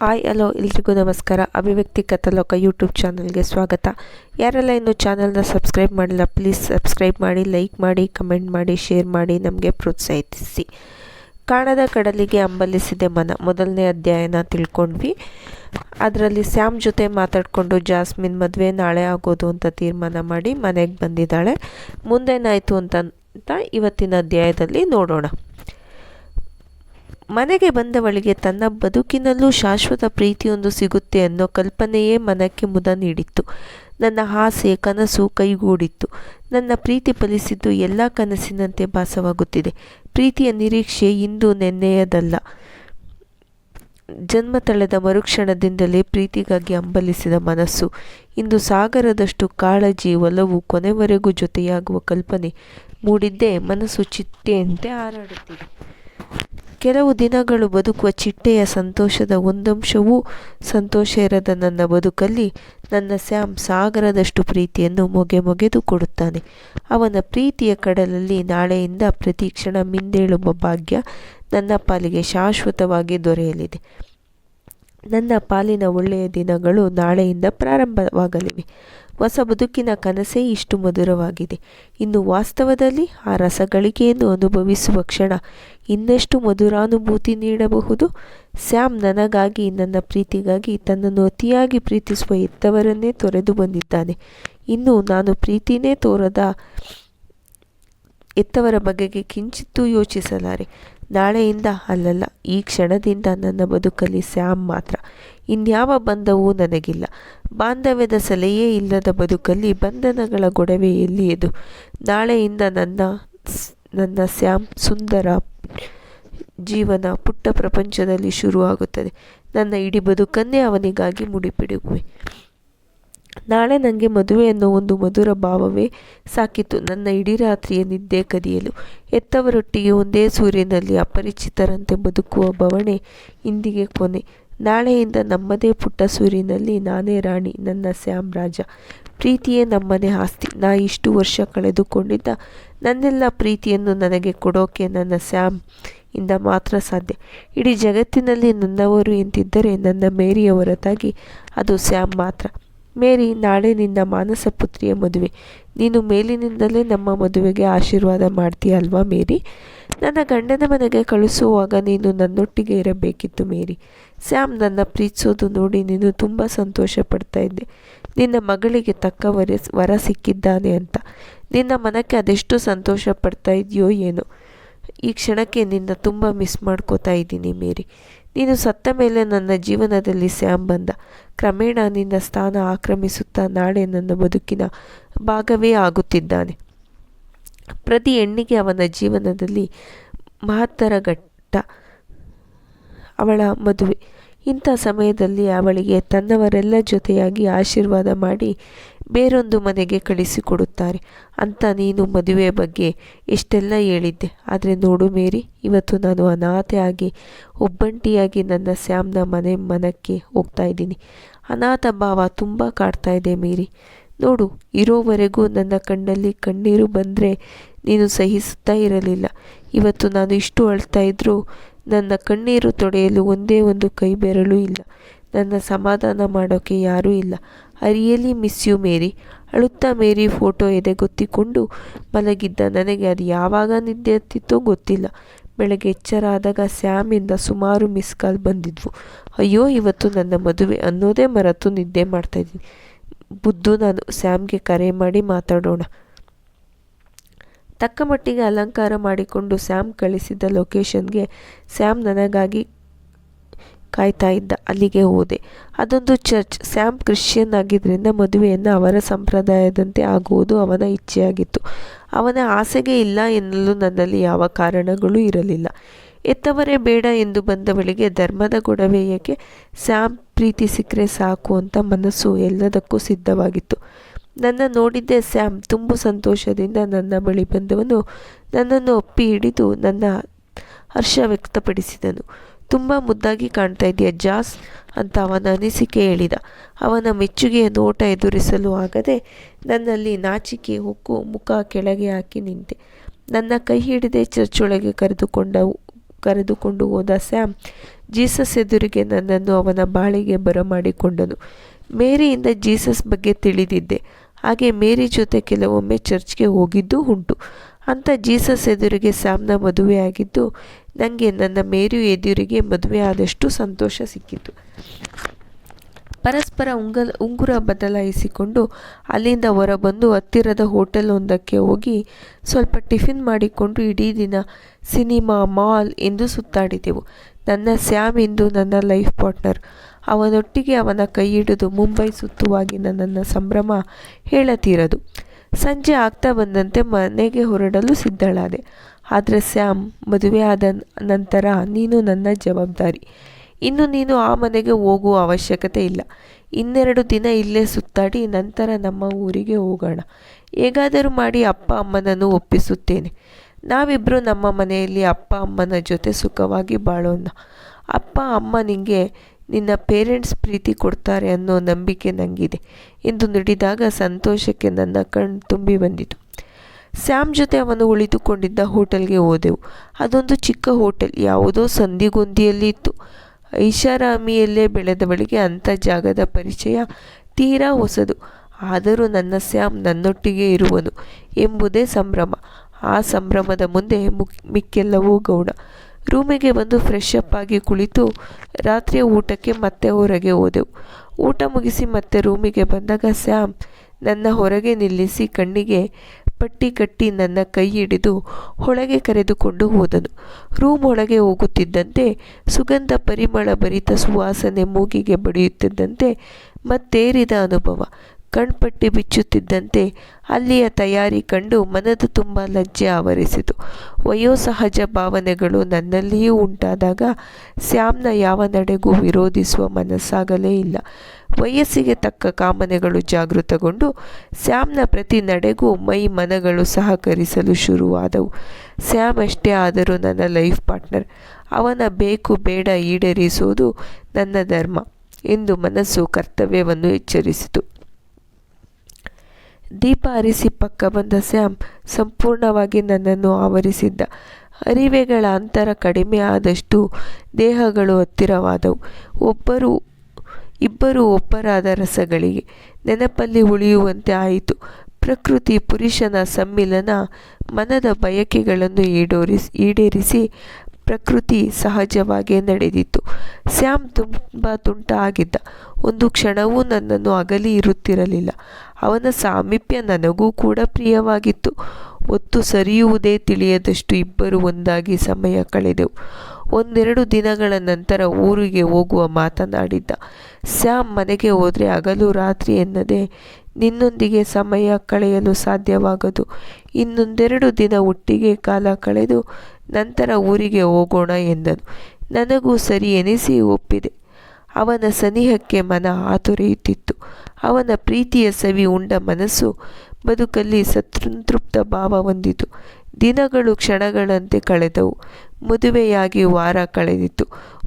Hi, hello, ಎಲ್ರಿಗೂ ನಮಸ್ಕಾರ. ಅಭಿವ್ಯಕ್ತಿ ಕಥಲೋಕ ಯೂಟ್ಯೂಬ್ ಚಾನಲ್ಗೆ ಸ್ವಾಗತ. ಯಾರೆಲ್ಲ ಇನ್ನೂ ಚಾನಲ್ನ ಸಬ್ಸ್ಕ್ರೈಬ್ ಮಾಡಿಲ್ಲ, ಪ್ಲೀಸ್ ಸಬ್ಸ್ಕ್ರೈಬ್ ಮಾಡಿ, ಲೈಕ್ ಮಾಡಿ, ಕಮೆಂಟ್ ಮಾಡಿ, ಶೇರ್ ಮಾಡಿ, ನಮಗೆ ಪ್ರೋತ್ಸಾಹಿಸಿ. ಕಾಣದ ಕಡಲಿಗೆ ಅಂಬಲಿಸಿದೆ ಮನ. ಮೊದಲನೇ ಅಧ್ಯಾಯನ ತಿಳ್ಕೊಂಡ್ವಿ. ಅದರಲ್ಲಿ ಸ್ಯಾಮ್ ಜೊತೆ ಮಾತಾಡಿಕೊಂಡು ಜಾಸ್ಮಿನ್ ಮದುವೆ, ನಾಳೆ ಆಗೋದು ಅಂತ ತೀರ್ಮಾನ ಮಾಡಿ ಮನೆಗೆ ಬಂದಿದ್ದಾಳೆ. ಮುಂದೇನಾಯಿತು ಅಂತ ಇವತ್ತಿನ ಅಧ್ಯಾಯದಲ್ಲಿ ನೋಡೋಣ. ಮನೆಗೆ ಬಂದವಳಿಗೆ ತನ್ನ ಬದುಕಿನಲ್ಲೂ ಶಾಶ್ವತ ಪ್ರೀತಿಯೊಂದು ಸಿಗುತ್ತೆ ಅನ್ನೋ ಕಲ್ಪನೆಯೇ ಮನಕ್ಕೆ ಮುದ ನೀಡಿತ್ತು. ನನ್ನ ಆಸೆ, ಕನಸು ಕೈಗೂಡಿತ್ತು. ನನ್ನ ಪ್ರೀತಿ ಫಲಿಸಿದ್ದು ಎಲ್ಲ ಕನಸಿನಂತೆ ಭಾಸವಾಗುತ್ತಿದೆ. ಪ್ರೀತಿಯ ನಿರೀಕ್ಷೆ ಇಂದು ನೆನ್ನೆಯದಲ್ಲ. ಜನ್ಮ ತಳೆದ ಮರುಕ್ಷಣದಿಂದಲೇ ಪ್ರೀತಿಗಾಗಿ ಅಂಬಲಿಸಿದ ಮನಸ್ಸು. ಇಂದು ಸಾಗರದಷ್ಟು ಕಾಳಜಿ, ಒಲವು ಕೊನೆವರೆಗೂ ಜೊತೆಯಾಗುವ ಕಲ್ಪನೆ ಮೂಡಿದ್ದೇ ಮನಸ್ಸು ಚಿಟ್ಟೆಯಂತೆ ಹಾರಾಡುತ್ತಿದೆ. ಕೆಲವು ದಿನಗಳು ಬದುಕುವ ಚಿಟ್ಟೆಯ ಸಂತೋಷದ ಒಂದಂಶವೂ ಸಂತೋಷ ಇರದ ನನ್ನ ಬದುಕಲ್ಲಿ ನನ್ನ ಸ್ಯಾಮ್ ಸಾಗರದಷ್ಟು ಪ್ರೀತಿಯನ್ನು ಮೊಗೆ ಮೊಗೆದು ಕೊಡುತ್ತಾನೆ. ಅವನ ಪ್ರೀತಿಯ ಕಡಲಲ್ಲಿ ನಾಳೆಯಿಂದ ಪ್ರತಿ ಕ್ಷಣ ಮಿಂದೇಳುವ ಭಾಗ್ಯ ನನ್ನ ಪಾಲಿಗೆ ಶಾಶ್ವತವಾಗಿ ದೊರೆಯಲಿದೆ. ನನ್ನ ಪಾಲಿನ ಒಳ್ಳೆಯ ದಿನಗಳು ನಾಳೆಯಿಂದ ಪ್ರಾರಂಭವಾಗಲಿವೆ. ಹೊಸ ಬದುಕಿನ ಕನಸೇ ಇಷ್ಟು ಮಧುರವಾಗಿದೆ. ಇನ್ನು ವಾಸ್ತವದಲ್ಲಿ ಆ ರಸಗಳಿಕೆಯನ್ನು ಅನುಭವಿಸುವ ಕ್ಷಣ ಇನ್ನಷ್ಟು ಮಧುರಾನುಭೂತಿ ನೀಡಬಹುದು. ಸ್ಯಾಮ್ ನನಗಾಗಿ, ನನ್ನ ಪ್ರೀತಿಗಾಗಿ, ತನ್ನನ್ನು ಅತಿಯಾಗಿ ಪ್ರೀತಿಸುವ ಎತ್ತವರನ್ನೇ ತೊರೆದು ಬಂದಿದ್ದಾನೆ. ಇನ್ನು ನಾನು ಪ್ರೀತಿನೇ ತೋರದ ಎತ್ತವರ ಬಗೆಗೆ ಕಿಂಚಿತ್ತೂ ಯೋಚಿಸಲಾರೆ. ನಾಳೆಯಿಂದ ಅಲ್ಲಲ್ಲ, ಈ ಕ್ಷಣದಿಂದ ನನ್ನ ಬದುಕಲ್ಲಿ ಸ್ಯಾಮ್ ಮಾತ್ರ. ಇನ್ಯಾವ ಬಂಧವೂ ನನಗಿಲ್ಲ. ಬಾಂಧವ್ಯದ ಸಲೆಯೇ ಇಲ್ಲದ ಬದುಕಲ್ಲಿ ಬಂಧನಗಳ ಗೊಡವೆ ಎಲ್ಲಿಯದು ನಾಳೆಯಿಂದ ನನ್ನ ನನ್ನ ಸ್ಯಾಮ್ ಸುಂದರ ಜೀವನ ಪುಟ್ಟ ಪ್ರಪಂಚದಲ್ಲಿ ಶುರುವಾಗುತ್ತದೆ. ನನ್ನ ಇಡೀ ಬದುಕನ್ನೇ ಅವನಿಗಾಗಿ ಮುಡಿಪಿಡುವೆ. ನಾಳೆ ನನಗೆ ಮದುವೆ ಅನ್ನೋ ಒಂದು ಮಧುರ ಭಾವವೇ ಸಾಕಿತು. ನನ್ನ ಇಡೀ ರಾತ್ರಿಯ ನಿದ್ದೆ ಕದಿಯಲು. ಎತ್ತವರೊಟ್ಟಿಗೆ ಒಂದೇ ಸೂರ್ಯನಲ್ಲಿ ಅಪರಿಚಿತರಂತೆ ಬದುಕುವ ಬವಣೆ ಇಂದಿಗೆ ಕೊನೆ. ನಾಳೆಯಿಂದ ನಮ್ಮದೇ ಪುಟ್ಟ ಸೂರಿನಲ್ಲಿ ನಾನೇ ರಾಣಿ, ನನ್ನ ಸ್ಯಾಮ್ ರಾಜ. ಪ್ರೀತಿಯೇ ನಮ್ಮನೆ ಆಸ್ತಿ. ನಾ ಇಷ್ಟು ವರ್ಷ ಕಳೆದುಕೊಂಡಿದ್ದ ನನ್ನೆಲ್ಲ ಪ್ರೀತಿಯನ್ನು ನನಗೆ ಕೊಡೋಕೆ ನನ್ನ ಸ್ಯಾಮ್ ಇಂದ ಮಾತ್ರ ಸಾಧ್ಯ. ಇಡೀ ಜಗತ್ತಿನಲ್ಲಿ ನನ್ನವರು ಎಂತಿದ್ದರೆ ನನ್ನ ಮೇರಿಯ ಹೊರತಾಗಿ ಅದು ಸ್ಯಾಮ್ ಮಾತ್ರ. ಮೇರಿ ನಾಳೆ ನಿನ್ನ ಮಾನಸ ಪುತ್ರಿಯ ಮದುವೆ. ನೀನು ಮೇಲಿನಿಂದಲೇ ನಮ್ಮ ಮದುವೆಗೆ ಆಶೀರ್ವಾದ ಮಾಡ್ತೀಯ ಅಲ್ವಾ ಮೇರಿ? ನನ್ನ ಗಂಡನ ಮನೆಗೆ ಕಳಿಸುವಾಗ ನೀನು ನನ್ನೊಟ್ಟಿಗೆ ಇರಬೇಕಿತ್ತು ಮೇರಿ. ಸ್ಯಾಮ್ ನನ್ನ ಪ್ರೀತಿಸೋದು ನೋಡಿ ನೀನು ತುಂಬ ಸಂತೋಷ ಪಡ್ತಾ ಇದ್ದೆ. ನಿನ್ನ ಮಗಳಿಗೆ ತಕ್ಕ ವರ ವರ ಸಿಕ್ಕಿದ್ದಾನೆ ಅಂತ. ನಿನ್ನ ಮನಕ್ಕೆ ಅದೆಷ್ಟು ಸಂತೋಷ ಪಡ್ತಾ ಇದೆಯೋ ಏನೋ. ಈ ಕ್ಷಣಕ್ಕೆ ನಿನ್ನ ತುಂಬ ಮಿಸ್ ಮಾಡ್ಕೋತಾ ಇದ್ದೀನಿ ಮೇರಿ. ನೀನು ಸತ್ತ ಮೇಲೆ ನನ್ನ ಜೀವನದಲ್ಲಿ ಸ್ಯಾಮ್ ಬಂದ. ಕ್ರಮೇಣ ನಿನ್ನ ಸ್ಥಾನ ಆಕ್ರಮಿಸುತ್ತಾ ನಾಳೆ ನನ್ನ ಬದುಕಿನ ಭಾಗವೇ ಆಗುತ್ತಿದ್ದಾನೆ. ಪ್ರತಿ ಹೆಣ್ಣಿಗೆ ಅವನ ಜೀವನದಲ್ಲಿ ಮಹತ್ತರ ಘಟ್ಟ ಅವಳ ಮದುವೆ. ಇಂಥ ಸಮಯದಲ್ಲಿ ಅವಳಿಗೆ ತನ್ನವರೆಲ್ಲ ಜೊತೆಯಾಗಿ ಆಶೀರ್ವಾದ ಮಾಡಿ ಬೇರೊಂದು ಮನೆಗೆ ಕಳಿಸಿಕೊಡುತ್ತಾರೆ. ಅಂತ ನೀನು ಮದುವೆ ಬಗ್ಗೆ ಇಷ್ಟೆಲ್ಲ ಹೇಳಿದ್ದೆ. ಆದರೆ ನೋಡು ಮೇರಿ, ಇವತ್ತು ನಾನು ಅನಾಥೆ ಆಗಿ, ಒಬ್ಬಂಟಿಯಾಗಿ ನನ್ನ ಸ್ಯಾಮ್ನ ಮನೆ ಮನಕ್ಕೆ ಹೋಗ್ತಾ ಇದ್ದೀನಿ. ಅನಾಥ ಭಾವ ತುಂಬ ಕಾಡ್ತಾ ಇದೆ ಮೇರಿ. ನೋಡು, ಇರೋವರೆಗೂ ನನ್ನ ಕಣ್ಣಲ್ಲಿ ಕಣ್ಣೀರು ಬಂದರೆ ನೀನು ಸಹಿಸುತ್ತಾ ಇರಲಿಲ್ಲ. ಇವತ್ತು ನಾನು ಇಷ್ಟು ಅಳ್ತಾ ಇದ್ದರೂ ನನ್ನ ಕಣ್ಣೀರು ತೊಡೆಯಲು ಒಂದೇ ಒಂದು ಕೈ ಬೆರಳು ಇಲ್ಲ. ನನ್ನ ಸಮಾಧಾನ ಮಾಡೋಕ್ಕೆ ಯಾರೂ ಇಲ್ಲ. I really miss you, Mary. ಅಳುತ್ತಾ ಮೇರಿ ಫೋಟೋ ಎದೆಗೊತ್ತಿಕೊಂಡು ಮಲಗಿದ್ದ ನನಗೆ ಅದು ಯಾವಾಗ ನಿದ್ದೆ ಹತ್ತಿತ್ತೋ ಗೊತ್ತಿಲ್ಲ. ಬೆಳಗ್ಗೆ ಎಚ್ಚರ ಆದಾಗ ಸ್ಯಾಮಿಂದ ಸುಮಾರು ಮಿಸ್ ಕಾಲ್ ಬಂದಿದ್ವು. ಅಯ್ಯೋ, ಇವತ್ತು ನನ್ನ ಮದುವೆ ಅನ್ನೋದೇ ಮರೆತು ನಿದ್ದೆ ಮಾಡ್ತಾಯಿದ್ದೀನಿ ಬುದ್ದು ನಾನು ಸ್ಯಾಮ್ಗೆ ಕರೆ ಮಾಡಿ ಮಾತಾಡೋಣ. ತಕ್ಕ ಮಟ್ಟಿಗೆ ಅಲಂಕಾರ ಮಾಡಿಕೊಂಡು ಸ್ಯಾಮ್ ಕಳಿಸಿದ್ದ ಲೊಕೇಶನ್ಗೆ ಸ್ಯಾಮ್ ನನಗಾಗಿ ಕಾಯ್ತಾ ಇದ್ದ. ಅಲ್ಲಿಗೆ ಹೋದೆ. ಅದೊಂದು ಚರ್ಚ್. ಸ್ಯಾಮ್ ಕ್ರಿಶ್ಚಿಯನ್ ಆಗಿದ್ದರಿಂದ ಮದುವೆಯನ್ನು ಅವರ ಸಂಪ್ರದಾಯದಂತೆ ಆಗುವುದು ಅವನ ಇಚ್ಛೆಯಾಗಿತ್ತು. ಅವನ ಆಸೆಗೆ ಇಲ್ಲ ಎನ್ನಲು ನನ್ನಲ್ಲಿ ಯಾವ ಕಾರಣಗಳು ಇರಲಿಲ್ಲ. ಎತ್ತವರೇ ಬೇಡ ಎಂದು ಬಂದವಳಿಗೆ ಧರ್ಮದ ಗೊಡವೆ ಏಕೆ ಸ್ಯಾಮ್ ಪ್ರೀತಿ ಸಿಕ್ಕರೆ ಸಾಕು ಅಂತ ಮನಸ್ಸು ಎಲ್ಲದಕ್ಕೂ ಸಿದ್ಧವಾಗಿತ್ತು. ನನ್ನ ನೋಡಿದ್ದೆ ಸ್ಯಾಮ್ ತುಂಬ ಸಂತೋಷದಿಂದ ನನ್ನ ಬಳಿ ಬಂದವನು ನನ್ನನ್ನು ಒಪ್ಪಿ ಹಿಡಿದು ನನ್ನ ಹರ್ಷ ವ್ಯಕ್ತಪಡಿಸಿದನು. ತುಂಬ ಮುದ್ದಾಗಿ ಕಾಣ್ತಾ ಇದೆಯಾ ಜಾಸ್? ಅಂತ ಅವನ ಅನಿಸಿಕೆ ಹೇಳಿದ. ಅವನ ಮೆಚ್ಚುಗೆಯ ನೋಟ ಎದುರಿಸಲು ಆಗದೆ ನನ್ನಲ್ಲಿ ನಾಚಿಕೆ, ಹೊಕ್ಕು, ಮುಖ ಕೆಳಗೆ ಹಾಕಿ ನಿಂತೆ. ನನ್ನ ಕೈ ಹಿಡಿದೇ ಚರ್ಚೊಳಗೆ ಕರೆದುಕೊಂಡ, ಕರೆದುಕೊಂಡು ಹೋದ ಸ್ಯಾಮ್ ಜೀಸಸ್ ಎದುರಿಗೆ ನನ್ನನ್ನು ಅವನ ಬಾಳಿಗೆ ಬರಮಾಡಿಕೊಂಡನು. ಮೇರಿಯಿಂದ ಜೀಸಸ್ ಬಗ್ಗೆ ತಿಳಿದಿದ್ದೆ. ಹಾಗೆ ಮೇರಿ ಜೊತೆ ಕೆಲವೊಮ್ಮೆ ಚರ್ಚ್ಗೆ ಹೋಗಿದ್ದು ಉಂಟು. ಅಂತ ಜೀಸಸ್ ಎದುರಿಗೆ ಸ್ಯಾಮ್ನ ಮದುವೆಯಾಗಿದ್ದು ನನಗೆ ನನ್ನ ಮೇರಿ ಎದುರಿಗೆ ಮದುವೆ ಆದಷ್ಟು ಸಂತೋಷ ಸಿಕ್ಕಿತು. ಪರಸ್ಪರ ಉಂಗ ಉಂಗುರ ಬದಲಾಯಿಸಿಕೊಂಡು ಅಲ್ಲಿಂದ ಹೊರಬಂದು ಹತ್ತಿರದ ಹೋಟೆಲ್ ಒಂದಕ್ಕೆ ಹೋಗಿ ಸ್ವಲ್ಪ ಟಿಫಿನ್ ಮಾಡಿಕೊಂಡು ಇಡೀ ದಿನ ಸಿನಿಮಾ, ಮಾಲ್ ಎಂದು ಸುತ್ತಾಡಿದೆವು. ನನ್ನ ಸ್ಯಾಮ್ ಎಂದು ನನ್ನ ಲೈಫ್ ಪಾರ್ಟ್ನರ್. ಅವನೊಟ್ಟಿಗೆ ಅವನ ಕೈ ಹಿಡಿದು ಮುಂಬೈ ಸುತ್ತುವಾಗಿ ನನ್ನ ಸಂಭ್ರಮ ಹೇಳತೀರದು. ಸಂಜೆ ಆಗ್ತಾ ಬಂದಂತೆ ಮನೆಗೆ ಹೊರಡಲು ಸಿದ್ಧಳಾದೆ. ಆದರೆ ಸ್ಯಾಮ್, ಮದುವೆ ನಂತರ ನೀನು ನನ್ನ ಜವಾಬ್ದಾರಿ. ಇನ್ನು ನೀನು ಆ ಮನೆಗೆ ಹೋಗುವ ಅವಶ್ಯಕತೆ ಇಲ್ಲ. ಇನ್ನೆರಡು ದಿನ ಇಲ್ಲೇ ಸುತ್ತಾಡಿ ನಂತರ ನಮ್ಮ ಊರಿಗೆ ಹೋಗೋಣ. ಹೇಗಾದರೂ ಮಾಡಿ ಅಪ್ಪ ಅಮ್ಮನನ್ನು ಒಪ್ಪಿಸುತ್ತೇನೆ. ನಾವಿಬ್ಬರು ನಮ್ಮ ಮನೆಯಲ್ಲಿ ಅಪ್ಪ ಅಮ್ಮನ ಜೊತೆ ಸುಖವಾಗಿ ಬಾಳೋಣ. ಅಪ್ಪ ಅಮ್ಮ ನಿಮಗೆ ನಿನ್ನ ಪೇರೆಂಟ್ಸ್ ಪ್ರೀತಿ ಕೊಡ್ತಾರೆ ಅನ್ನೋ ನಂಬಿಕೆ ನನಗಿದೆ ಎಂದು ನುಡಿದಾಗ ಸಂತೋಷಕ್ಕೆ ನನ್ನ ಕಣ್ಣು ತುಂಬಿ ಬಂದಿತು. ಸ್ಯಾಮ್ ಜೊತೆ ಅವನು ಉಳಿದುಕೊಂಡಿದ್ದ ಹೋಟೆಲ್ಗೆ ಹೋದೆವು. ಅದೊಂದು ಚಿಕ್ಕ ಹೋಟೆಲ್, ಯಾವುದೋ ಸಂಧಿಗೊಂದಿಯಲ್ಲಿ ಇತ್ತು ಐಷಾರಾಮಿಯಲ್ಲೇ ಬೆಳೆದವಳಿಗೆ ಅಂಥ ಜಾಗದ ಪರಿಚಯ ತೀರಾ ಹೊಸದು. ಆದರೂ ನನ್ನ ಸ್ಯಾಮ್ ನನ್ನೊಟ್ಟಿಗೆ ಇರುವನು ಎಂಬುದೇ ಸಂಭ್ರಮ. ಆ ಸಂಭ್ರಮದ ಮುಂದೆ ಮುಕ್ ಮಿಕ್ಕೆಲ್ಲವೂ ಗೌಡ ರೂಮಿಗೆ ಬಂದು ಫ್ರೆಶ್ ಅಪ್ ಆಗಿ ಕುಳಿತು ರಾತ್ರಿಯ ಊಟಕ್ಕೆ ಮತ್ತೆ ಹೊರಗೆ ಹೋದೆವು. ಊಟ ಮುಗಿಸಿ ಮತ್ತೆ ರೂಮಿಗೆ ಬಂದಾಗ ಸ್ಯಾಮ್ ನನ್ನ ಹೊರಗೆ ನಿಲ್ಲಿಸಿ ಕಣ್ಣಿಗೆ ಪಟ್ಟಿ ಕಟ್ಟಿ ನನ್ನ ಕೈ ಹಿಡಿದು ಒಳಗೆ ಕರೆದುಕೊಂಡು ಹೋದನು. ರೂಮ್ ಒಳಗೆ ಹೋಗುತ್ತಿದ್ದಂತೆ ಸುಗಂಧ ಪರಿಮಳ ಭರಿತ ಸುವಾಸನೆ ಮೂಗಿಗೆ ಬಡಿಯುತ್ತಿದ್ದಂತೆ ಮತ್ತೇರಿದ ಅನುಭವ. ಕಣ್ಪಟ್ಟಿ ಬಿಚ್ಚುತ್ತಿದ್ದಂತೆ ಅಲ್ಲಿಯ ತಯಾರಿ ಕಂಡು ಮನದ ತುಂಬ ಲಜ್ಜೆ ಆವರಿಸಿತು. ವಯೋಸಹಜ ಭಾವನೆಗಳು ನನ್ನಲ್ಲಿಯೂ ಉಂಟಾದಾಗ ಸ್ಯಾಮ್ನ ಯಾವ ನಡೆಗೂ ವಿರೋಧಿಸುವ ಮನಸ್ಸಾಗಲೇ ಇಲ್ಲ. ವಯಸ್ಸಿಗೆ ತಕ್ಕ ಕಾಮನೆಗಳು ಜಾಗೃತಗೊಂಡು ಸ್ಯಾಮ್ನ ಪ್ರತಿ ನಡೆಗೂ ಮೈ ಮನಗಳು ಸಹಕರಿಸಲು ಶುರುವಾದವು. ಸ್ಯಾಮ್ ಅಷ್ಟೇ ಆದರೂ ನನ್ನ ಲೈಫ್ ಪಾರ್ಟ್ನರ್. ಅವನ ಬೇಕು ಬೇಡ ಈಡೇರಿಸುವುದು ನನ್ನ ಧರ್ಮ ಎಂದು ಮನಸ್ಸು ಕರ್ತವ್ಯವನ್ನು ಎಚ್ಚರಿಸಿತು. ದೀಪ ಅರಿಸಿ ಪಕ್ಕ ಬಂದ ಸ್ಯಾಮ್ ಸಂಪೂರ್ಣವಾಗಿ ನನ್ನನ್ನು ಆವರಿಸಿದ್ದ. ಅರಿವೆಗಳ ಅಂತರ ಕಡಿಮೆ ಆದಷ್ಟು ದೇಹಗಳು ಹತ್ತಿರವಾದವು. ಒಬ್ಬರು ಇಬ್ಬರು ಒಬ್ಬರಾದ ರಸಗಳಿಗೆ ನೆನಪಲ್ಲಿ ಉಳಿಯುವಂತೆ ಆಯಿತು. ಪ್ರಕೃತಿ ಪುರುಷನ ಸಮ್ಮಿಲನ ಮನದ ಬಯಕೆಗಳನ್ನು ಈಡೋರಿಸಿ, ಈಡೇರಿಸಿ ಪ್ರಕೃತಿ ಸಹಜವಾಗೇ ನಡೆದಿತ್ತು. ಸ್ಯಾಮ್ ತುಂಬ ತುಂಟ ಆಗಿದ್ದ. ಒಂದು ಕ್ಷಣವೂ ನನ್ನನ್ನು ಅಗಲಿ ಇರುತ್ತಿರಲಿಲ್ಲ. ಅವನ ಸಾಮೀಪ್ಯ ನನಗೂ ಕೂಡ ಪ್ರಿಯವಾಗಿತ್ತು. ಒತ್ತು ಸರಿಯುವುದೇ ತಿಳಿಯದಷ್ಟು ಇಬ್ಬರು ಒಂದಾಗಿ ಸಮಯ ಕಳೆದೆವು. ಒಂದೆರಡು ದಿನಗಳ ನಂತರ ಊರಿಗೆ ಹೋಗುವ ಮಾತನಾಡಿದ್ದ. ಸ್ಯಾಮ್ ಮನೆಗೆ ಹೋದರೆ ಹಗಲು ರಾತ್ರಿ ಎನ್ನದೆ ನಿನ್ನೊಂದಿಗೆ ಸಮಯ ಕಳೆಯಲು ಸಾಧ್ಯವಾಗದು. ಇನ್ನೊಂದೆರಡು ದಿನ ಒಟ್ಟಿಗೆ ಕಾಲ ಕಳೆದು ನಂತರ ಊರಿಗೆ ಹೋಗೋಣ ಎಂದನು. ನನಗೂ ಸರಿ ಎನಿಸಿ ಒಪ್ಪಿದೆ. ಅವನ ಸನಿಹಕ್ಕೆ ಮನ ಆತುರೆಯುತ್ತಿತ್ತು. ಅವನ ಪ್ರೀತಿಯ ಸವಿ ಉಂಡ ಮನಸ್ಸು ಬದುಕಲ್ಲಿ ಸತೃಂತೃಪ್ತ ಭಾವ ಹೊಂದಿತು. ದಿನಗಳು ಕ್ಷಣಗಳಂತೆ ಕಳೆದವು. ಮದುವೆಯಾಗಿ ವಾರ ಕಳೆದಿತ್ತು.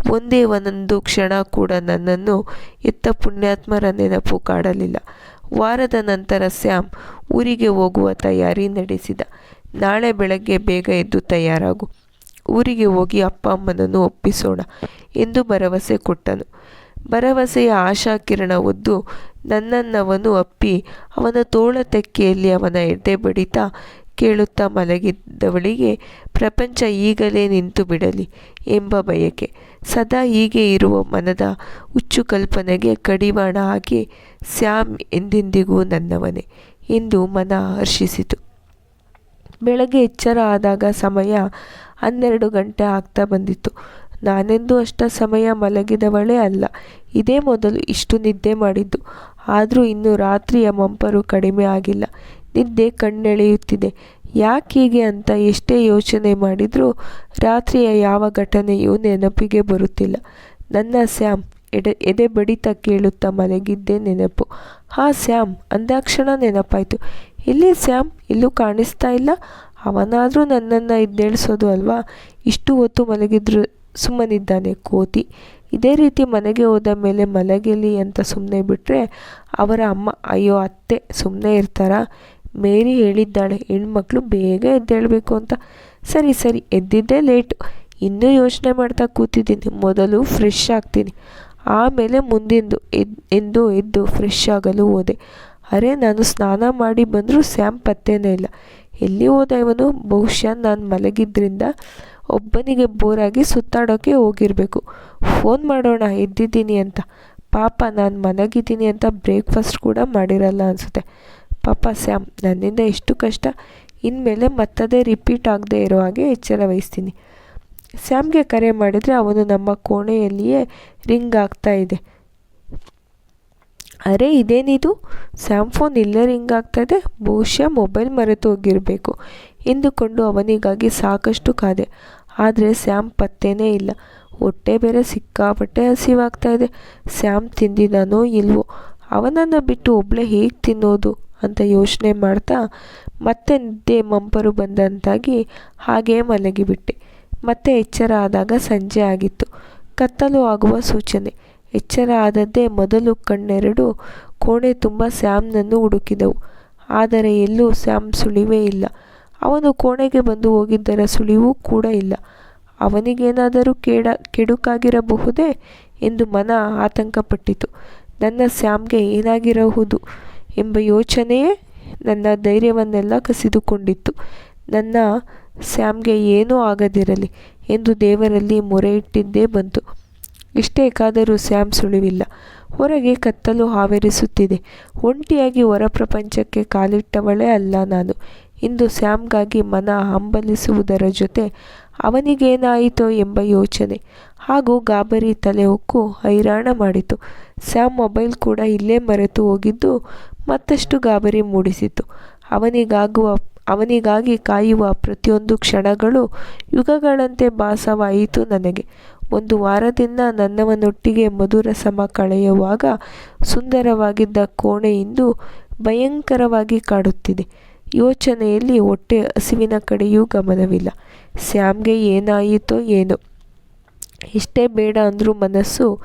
ಒಂದೇ ಒಂದೊಂದು ಕ್ಷಣ ಕೂಡ ನನ್ನನ್ನು ಎತ್ತ ಪುಣ್ಯಾತ್ಮರ ನೆನಪು ಕಾಡಲಿಲ್ಲ. ವಾರದ ನಂತರ ಸ್ಯಾಮ್ ಊರಿಗೆ ಹೋಗುವ ತಯಾರಿ ನಡೆಸಿದ. ನಾಳೆ ಬೆಳಗ್ಗೆ ಬೇಗ ಎದ್ದು ತಯಾರಾಗು. ಊರಿಗೆ ಹೋಗಿ ಅಪ್ಪ ಅಮ್ಮನನ್ನು ಒಪ್ಪಿಸೋಣ ಎಂದು ಭರವಸೆ ಕೊಟ್ಟನು. ಭರವಸೆಯ ಆಶಾಕಿರಣ ಒದ್ದು ನನ್ನನ್ನವನು ಅಪ್ಪಿ, ಅವನ ತೋಳ ತೆಕ್ಕೆಯಲ್ಲಿ ಅವನ ಎದೆ ಬಡಿತ ಕೇಳುತ್ತಾ ಮಲಗಿದ್ದವಳಿಗೆ, ಪ್ರಪಂಚ ಈಗಲೇ ನಿಂತು ಬಿಡಲಿ ಎಂಬ ಬಯಕೆ. ಸದಾ ಹೀಗೆ ಇರುವ ಮನದ ಹುಚ್ಚು ಕಲ್ಪನೆಗೆ ಕಡಿವಾಣ ಹಾಕಿ ಸ್ಯಾಮ್ ಎಂದೆಂದಿಗೂ ನನ್ನವನೇ ಎಂದು ಮನ ಹರ್ಷಿಸಿತು. ಬೆಳಗ್ಗೆ ಎಚ್ಚರ ಆದಾಗ ಸಮಯ ಹನ್ನೆರಡು ಗಂಟೆ ಆಗ್ತಾ ಬಂದಿತ್ತು. ನಾನೆಂದು ಅಷ್ಟ ಸಮಯ ಮಲಗಿದವಳೇ ಅಲ್ಲ, ಇದೇ ಮೊದಲು ಇಷ್ಟು ನಿದ್ದೆ ಮಾಡಿದ್ದು. ಆದರೂ ಇನ್ನು ರಾತ್ರಿಯ ಮಂಪರು ಕಡಿಮೆ ಆಗಿಲ್ಲ. ನಿದ್ದೆ ಕಣ್ಣೆಳೆಯುತ್ತಿದೆ. ಯಾಕೆ ಹೀಗೆ ಅಂತ ಎಷ್ಟೇ ಯೋಚನೆ ಮಾಡಿದರೂ ರಾತ್ರಿಯ ಯಾವ ಘಟನೆಯೂ ನೆನಪಿಗೆ ಬರುತ್ತಿಲ್ಲ. ನನ್ನ ಸ್ಯಾಮ್ ಎಡೆ, ಎದೆ ಬಡಿತ ಕೇಳುತ್ತಾ ಮಲಗಿದ್ದೆ ನೆನಪು. ಹಾ ಸ್ಯಾಮ್ ಅಂದಾಕ್ಷಣ ನೆನಪಾಯಿತು. ಎಲ್ಲಿ ಸ್ಯಾಮ್ ಎಲ್ಲೂ ಕಾಣಿಸ್ತಾ ಇಲ್ಲ. ಅವನಾದರೂ ನನ್ನನ್ನು ಇದ್ದೇಳಿಸೋದು ಅಲ್ವಾ? ಇಷ್ಟು ಹೊತ್ತು ಮಲಗಿದ್ರು ಸುಮ್ಮನಿದ್ದಾನೆ ಕೋತಿ. ಇದೇ ರೀತಿ ಮನೆಗೆ ಹೋದ ಮೇಲೆ ಮಲಗಲಿ ಅಂತ ಸುಮ್ಮನೆ ಬಿಟ್ಟರೆ ಅವರ ಅಮ್ಮ, ಅಯ್ಯೋ ಅತ್ತೆ ಸುಮ್ಮನೆ ಇರ್ತಾರಾ? ಮೇರಿ ಹೇಳಿದ್ದಾಳೆ, ಹೆಣ್ಮಕ್ಳು ಬೇಗ ಎದ್ದೇಳಬೇಕು ಅಂತ. ಸರಿ ಸರಿ, ಎದ್ದಿದ್ದೇ ಲೇಟು. ಇನ್ನೂ ಯೋಚನೆ ಮಾಡ್ತಾ ಕೂತಿದ್ದೀನಿ. ಮೊದಲು ಫ್ರೆಶ್ ಆಗ್ತೀನಿ. ಆಮೇಲೆ ಮುಂದಿಂದು ಎದ್, ಎಂದು ಎದ್ದು ಫ್ರೆಶ್ ಆಗಲು ಹೋದೆ. ಅರೆ, ನಾನು ಸ್ನಾನ ಮಾಡಿ ಬಂದರೂ ಸ್ಯಾಮ್ ಪತ್ತೇನೇ ಇಲ್ಲ. ಎಲ್ಲಿ ಹೋದ ಇವನು ಬಹುಶಃ ನಾನು ಮಲಗಿದ್ರಿಂದ ಒಬ್ಬನಿಗೆ ಬೋರಾಗಿ ಸುತ್ತಾಡೋಕ್ಕೆ ಹೋಗಿರಬೇಕು. ಫೋನ್ ಮಾಡೋಣ, ಎದ್ದಿದ್ದೀನಿ ಅಂತ. ಪಾಪ, ನಾನು ಮಲಗಿದ್ದೀನಿ ಅಂತ ಬ್ರೇಕ್ಫಾಸ್ಟ್ ಕೂಡ ಮಾಡಿರಲ್ಲ ಅನಿಸುತ್ತೆ. ಪಾಪ ಸ್ಯಾಮ್ ನನ್ನಿಂದ ಎಷ್ಟು ಕಷ್ಟ, ಇನ್ಮೇಲೆ ಮತ್ತದೇ ರಿಪೀಟ್ ಆಗದೆ ಇರೋ ಹಾಗೆ ಎಚ್ಚರ ವಹಿಸ್ತೀನಿ. ಸ್ಯಾಮ್ಗೆ ಕರೆ ಮಾಡಿದರೆ ಅವನು ನಮ್ಮ ಕೋಣೆಯಲ್ಲಿಯೇ ರಿಂಗ್ ಆಗ್ತಾ ಇದೆ. ಅರೆ, ಇದೇನಿದು? ಸ್ಯಾಮ್ ಫೋನ್ ಇಲ್ಲೇ ರಿಂಗ್ ಆಗ್ತಾ ಇದೆ? ಬಹುಶಃ ಮೊಬೈಲ್ ಮರೆತು ಹೋಗಿರಬೇಕು. ಎಂದುಕೊಂಡು ಅವನಿಗಾಗಿ ಸಾಕಷ್ಟು ಕಾದೆ. ಆದರೆ ಸ್ಯಾಮ್ ಪತ್ತೇನೇ ಇಲ್ಲ. ಹೊಟ್ಟೆ ಬೇರೆ ಸಿಕ್ಕಾಪಟ್ಟೆ ಹಸಿವಾಗ್ತಾ ಇದೆ. ಸ್ಯಾಮ್ ತಿಂದಿದ್ದಾನೋ ಇಲ್ವೋ? ಅವನನ್ನು ಬಿಟ್ಟು ಒಬ್ಬಳೇ ಹೇಗೆ ತಿನ್ನೋದು? ಅಂತ ಯೋಚನೆ ಮಾಡ್ತಾ ಮತ್ತೆ ನಿದ್ದೆ ಮಂಪರು ಬಂದಂತಾಗಿ ಹಾಗೇ ಮಲಗಿಬಿಟ್ಟೆ. ಮತ್ತೆ ಎಚ್ಚರ ಆದಾಗ ಸಂಜೆ ಆಗಿತ್ತು. ಕತ್ತಲು ಆಗುವ ಸೂಚನೆ. ಎಚ್ಚರ ಆದದ್ದೇ ಮೊದಲು ಕಣ್ಣೆರಡು, ಕೋಣೆ ತುಂಬ ಸ್ಯಾಮ್ನನ್ನು ಹುಡುಕಿದವು. ಆದರೆ ಎಲ್ಲೂ ಸ್ಯಾಮ್ ಸುಳಿವೇ ಇಲ್ಲ. ಅವನು ಕೋಣೆಗೆ ಬಂದು ಹೋಗಿದ್ದರ ಸುಳಿವೂ ಕೂಡ ಇಲ್ಲ. ಅವನಿಗೇನಾದರೂ ಕೇಡ, ಕೆಡುಕಾಗಿರಬಹುದೇ ಎಂದು ಮನ ಆತಂಕಪಟ್ಟಿತು. ನನ್ನ ಸ್ಯಾಮ್ಗೆ ಏನಾಗಿರಬಹುದು ಎಂಬ ಯೋಚನೆಯೇ ನನ್ನ ಧೈರ್ಯವನ್ನೆಲ್ಲ ಕಸಿದುಕೊಂಡಿತ್ತು. ನನ್ನ ಸ್ಯಾಮ್ಗೆ ಏನೂ ಆಗದಿರಲಿ ಎಂದು ದೇವರಲ್ಲಿ ಮೊರೆ ಇಟ್ಟಿದ್ದೇ ಬಂತು. ಇಷ್ಟೇಕಾದರೂ ಸ್ಯಾಮ್ ಸುಳಿವಿಲ್ಲ. ಹೊರಗೆ ಕತ್ತಲು ಆವರಿಸುತ್ತಿದೆ ಒಂಟಿಯಾಗಿ ಹೊರ ಪ್ರಪಂಚಕ್ಕೆ ಕಾಲಿಟ್ಟವಳೇ ಅಲ್ಲ ನಾನು. ಇಂದು ಸ್ಯಾಮ್ಗಾಗಿ ಮನ ಹಂಬಲಿಸುವುದರ ಜೊತೆ ಅವನಿಗೇನಾಯಿತೋ ಎಂಬ ಯೋಚನೆ. ಹಾಗೂ ಗಾಬರಿ ತಲೆ ಹೊಕ್ಕು ಹೈರಾಣ ಮಾಡಿತು. ಸ್ಯಾಮ್ ಮೊಬೈಲ್ ಕೂಡ ಇಲ್ಲೇ ಮರೆತು ಹೋಗಿದ್ದು, ಮತ್ತಷ್ಟು ಗಾಬರಿ ಮೂಡಿಸಿತು. ಅವನಿಗಾಗುವ, ಅವನಿಗಾಗಿ ಕಾಯುವ ಪ್ರತಿಯೊಂದು ಕ್ಷಣಗಳು ಯುಗಗಳಂತೆ ಭಾಸವಾಯಿತು ನನಗೆ. ಒಂದು ವಾರದಿಂದ ನನ್ನವನೊಟ್ಟಿಗೆ ಮಧುರ ಸಮ ಕಳೆಯುವಾಗ ಸುಂದರವಾಗಿದ್ದ ಕೋಣೆ ಭಯಂಕರವಾಗಿ ಕಾಡುತ್ತಿದೆ. ಯೋಚನೆಯಲ್ಲಿ ಹೊಟ್ಟೆ ಹಸಿವಿನ ಕಡೆಯೂ ಗಮನವಿಲ್ಲ. ಸ್ಯಾಮ್ಗೆ ಏನಾಯಿತೋ ಏನೋ. ಇಷ್ಟೇ ಬೇಡ ಅಂದರೂ ಮನಸ್ಸು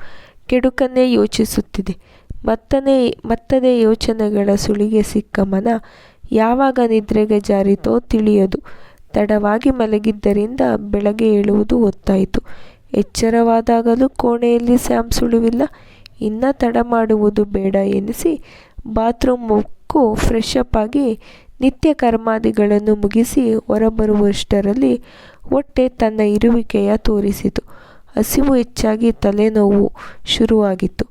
ಕೆಡುಕನ್ನೇ ಯೋಚಿಸುತ್ತಿದೆ. ಮತ್ತನೇ, ಮತ್ತದೇ ಯೋಚನೆಗಳ ಸುಳಿಗೆ ಸಿಕ್ಕ ಮನ ಯಾವಾಗ ನಿದ್ರೆಗೆ ಜಾರಿತೋ ತಿಳಿಯದು. ತಡವಾಗಿ ಮಲಗಿದ್ದರಿಂದ ಬೆಳಗ್ಗೆ ಏಳುವುದು ಒತ್ತಾಯಿತು ಎಚ್ಚರವಾದಾಗಲೂ ಕೋಣೆಯಲ್ಲಿ ಸ್ಯಾಮ್ ಸುಳಿವಿಲ್ಲ. ಇನ್ನ ತಡ ಮಾಡುವುದು ಬೇಡ ಎನಿಸಿ ಬಾತ್ರೂಮ್ ಮುಕ್ಕು ಫ್ರೆಶ್ ಅಪ್ ಆಗಿ ನಿತ್ಯ ಕರ್ಮಾದಿಗಳನ್ನು ಮುಗಿಸಿ ಹೊರಬರುವಷ್ಟರಲ್ಲಿ ಹೊಟ್ಟೆ ತನ್ನ ಇರುವಿಕೆಯ ತೋರಿಸಿತು. ಹಸಿವು ಹೆಚ್ಚಾಗಿ ತಲೆನೋವು ಶುರುವಾಗಿತ್ತು.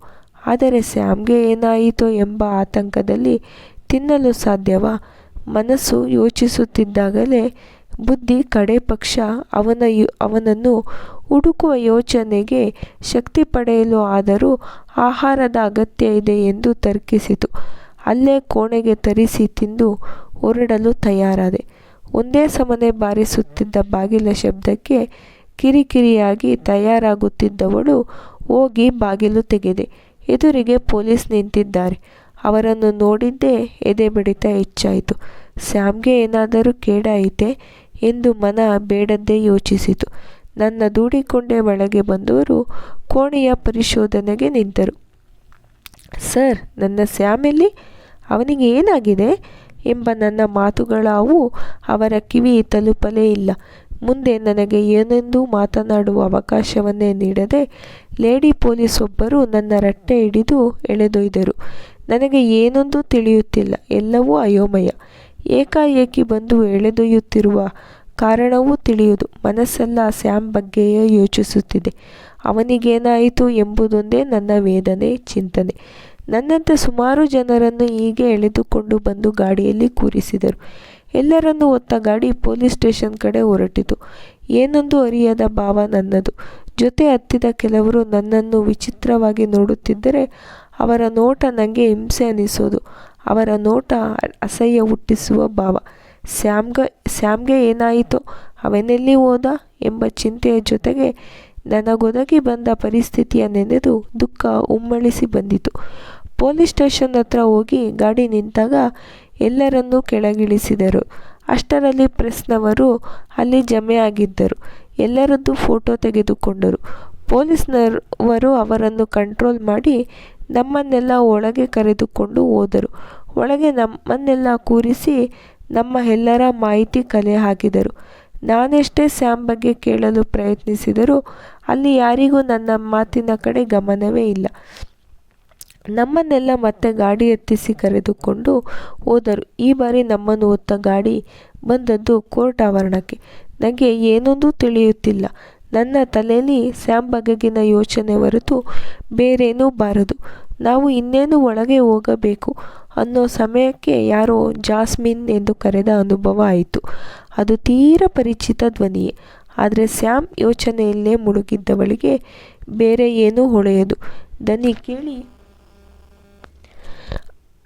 ಆದರೆ ಸ್ಯಾಮ್ಗೆ ಏನಾಯಿತೋ ಎಂಬ ಆತಂಕದಲ್ಲಿ ತಿನ್ನಲು ಸಾಧ್ಯವಾ? ಮನಸ್ಸು ಯೋಚಿಸುತ್ತಿದ್ದಾಗಲೇ ಬುದ್ಧಿ ಕಡೆ ಪಕ್ಷ ಅವನ ಅವನನ್ನು ಹುಡುಕುವ ಯೋಚನೆಗೆ ಶಕ್ತಿ ಪಡೆಯಲು ಆದರೂ ಆಹಾರದ ಅಗತ್ಯ ಇದೆ ಎಂದು ತರ್ಕಿಸಿತು. ಅಲ್ಲೇ ಕೋಣೆಗೆ ತರಿಸಿ ತಿಂದು ಹೊರಡಲು ತಯಾರಾದೆ. ಒಂದೇ ಸಮನೆ ಬಾರಿಸುತ್ತಿದ್ದ ಬಾಗಿಲ ಶಬ್ದಕ್ಕೆ ಕಿರಿಕಿರಿಯಾಗಿ ತಯಾರಾಗುತ್ತಿದ್ದವಳು ಹೋಗಿ ಬಾಗಿಲು ತೆಗೆದೆ. ಎದುರಿಗೆ ಪೊಲೀಸ್ ನಿಂತಿದ್ದಾರೆ. ಅವರನ್ನು ನೋಡಿದ್ದೇ ಎದೆ ಬಡಿತ ಹೆಚ್ಚಾಯಿತು. ಸ್ಯಾಮ್ಗೆ ಏನಾದರೂ ಕೇಡಾಯಿತೆ? ಎಂದು ಮನ ಬೇಡದ್ದೇ ಯೋಚಿಸಿತು. ನನ್ನ ದೂಡಿಕೊಂಡೆ ಒಳಗೆ ಬಂದವರು ಕೋಣೆಯ ಪರಿಶೋಧನೆಗೆ ನಿಂತರು. ಸರ್, ನನ್ನ ಸ್ಯಾಮೆಲ್ಲಿ ಅವನಿಗೆ ಏನಾಗಿದೆ? ಎಂಬ ನನ್ನ ಮಾತುಗಳಾವು ಅವರ ಕಿವಿ ತಲುಪಲೇ ಇಲ್ಲ. ಮುಂದೆ ನನಗೆ ಏನೆಂದೂ ಮಾತನಾಡುವ ಅವಕಾಶವನ್ನೇ ನೀಡದೆ, ಲೇಡಿ ಪೊಲೀಸ್ ಒಬ್ಬರು ನನ್ನ ರಟ್ಟೆ ಹಿಡಿದು ಎಳೆದೊಯ್ದರು. ನನಗೆ ಏನೊಂದು ತಿಳಿಯುತ್ತಿಲ್ಲ, ಎಲ್ಲವೂ ಅಯೋಮಯ. ಏಕಾಏಕಿ ಬಂದು ಎಳೆದೊಯ್ಯುತ್ತಿರುವ ಕಾರಣವೂ ತಿಳಿಯುವುದು. ಮನಸ್ಸೆಲ್ಲ ಸ್ಯಾಮ್ ಬಗ್ಗೆಯೇ ಯೋಚಿಸುತ್ತಿದೆ. ಅವನಿಗೇನಾಯಿತು ಎಂಬುದೊಂದೇ ನನ್ನ ವೇದನೆ, ಚಿಂತನೆ. ನನ್ನಂತೆ ಸುಮಾರು ಜನರನ್ನು ಹೀಗೆ ಎಳೆದುಕೊಂಡು ಬಂದು ಗಾಡಿಯಲ್ಲಿ ಕೂರಿಸಿದರು. ಎಲ್ಲರನ್ನೂ ಹೊತ್ತ ಗಾಡಿ ಪೊಲೀಸ್ ಸ್ಟೇಷನ್ ಕಡೆ ಹೊರಟಿತು. ಏನೊಂದು ಅರಿಯದ ಭಾವ ನನ್ನದು. ಜೊತೆ ಹತ್ತಿದ ಕೆಲವರು ನನ್ನನ್ನು ವಿಚಿತ್ರವಾಗಿ ನೋಡುತ್ತಿದ್ದರೆ ಅವರ ನೋಟ ನನಗೆ ಹಿಂಸೆ ಅನಿಸೋದು. ಅವರ ನೋಟ ಅಸಹ್ಯ ಹುಟ್ಟಿಸುವ ಭಾವ. ಸ್ಯಾಮ್ಗ ಸ್ಯಾಮ್ಗೆ ಏನಾಯಿತೋ? ಅವನೆಲ್ಲಿ ಹೋದ? ಎಂಬ ಚಿಂತೆಯ ಜೊತೆಗೆ ನನಗೊದಗಿ ಬಂದ ಪರಿಸ್ಥಿತಿಯ ನೆನೆದು ದುಃಖ ಉಮ್ಮಳಿಸಿ ಬಂದಿತು. ಪೊಲೀಸ್ ಸ್ಟೇಷನ್ ಹತ್ರ ಹೋಗಿ ಗಾಡಿ ನಿಂತಾಗ ಎಲ್ಲರನ್ನೂ ಕೆಳಗಿಳಿಸಿದರು. ಅಷ್ಟರಲ್ಲಿ ಪ್ರೆಸ್ನವರು ಅಲ್ಲಿ ಜಮೆಯಾಗಿದ್ದರು. ಎಲ್ಲರದ್ದು ಫೋಟೋ ತೆಗೆದುಕೊಂಡರು. ಪೊಲೀಸ್ನವರು ಅವರನ್ನು ಕಂಟ್ರೋಲ್ ಮಾಡಿ ನಮ್ಮನ್ನೆಲ್ಲ ಒಳಗೆ ಕರೆದುಕೊಂಡು ಹೋದರು. ಒಳಗೆ ನಮ್ಮನ್ನೆಲ್ಲ ಕೂರಿಸಿ ನಮ್ಮ ಎಲ್ಲರ ಮಾಹಿತಿ ಕಲೆ ಹಾಕಿದರು. ನಾನೆಷ್ಟೇ ಸ್ಯಾಮ್ ಬಗ್ಗೆ ಕೇಳಲು ಪ್ರಯತ್ನಿಸಿದರೂ ಅಲ್ಲಿ ಯಾರಿಗೂ ನನ್ನ ಮಾತಿನ ಕಡೆ ಗಮನವೇ ಇಲ್ಲ. ನಮ್ಮನ್ನೆಲ್ಲ ಮತ್ತೆ ಗಾಡಿ ಎತ್ತಿಸಿ ಕರೆದುಕೊಂಡು ಹೋದರು. ಈ ಬಾರಿ ನಮ್ಮನ್ನು ಹೊತ್ತ ಗಾಡಿ ಬಂದದ್ದು ಕೋರ್ಟ್ ಆವರಣಕ್ಕೆ. ನನಗೆ ಏನೊಂದು ತಿಳಿಯುತ್ತಿಲ್ಲ. ನನ್ನ ತಲೆಯಲ್ಲಿ ಸ್ಯಾಮ್ ಬಗೆಗಿನ ಯೋಚನೆ ಹೊರತು ಬೇರೇನೂ ಬಾರದು. ನಾವು ಇನ್ನೇನು ಒಳಗೆ ಹೋಗಬೇಕು ಅನ್ನೋ ಸಮಯಕ್ಕೆ ಯಾರೋ ಜಾಸ್ಮಿನ್ ಎಂದು ಕರೆದ ಅನುಭವ ಆಯಿತು. ಅದು ತೀರ ಪರಿಚಿತ ಧ್ವನಿಯೇ. ಆದರೆ ಸ್ಯಾಮ್ ಯೋಚನೆಯಲ್ಲೇ ಮುಳುಗಿದ್ದವಳಿಗೆ ಬೇರೆ ಏನೂ ಹೊಳೆಯದು. ದನಿ ಕೇಳಿ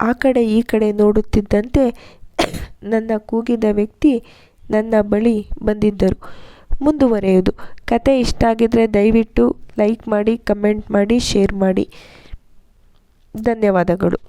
ಆ ಕಡೆ ಈ ಕಡೆ ನೋಡುತ್ತಿದ್ದಂತೆ ನನ್ನ ಕೂಗಿದ ವ್ಯಕ್ತಿ ನನ್ನ ಬಳಿ ಬಂದಿದ್ದರು. ಮುಂದುವರೆಯುವುದು. ಕತೆ ಇಷ್ಟ ಆಗಿದ್ದರೆ ದಯವಿಟ್ಟು ಲೈಕ್ ಮಾಡಿ, ಕಮೆಂಟ್ ಮಾಡಿ, ಶೇರ್ ಮಾಡಿ. ಧನ್ಯವಾದಗಳು.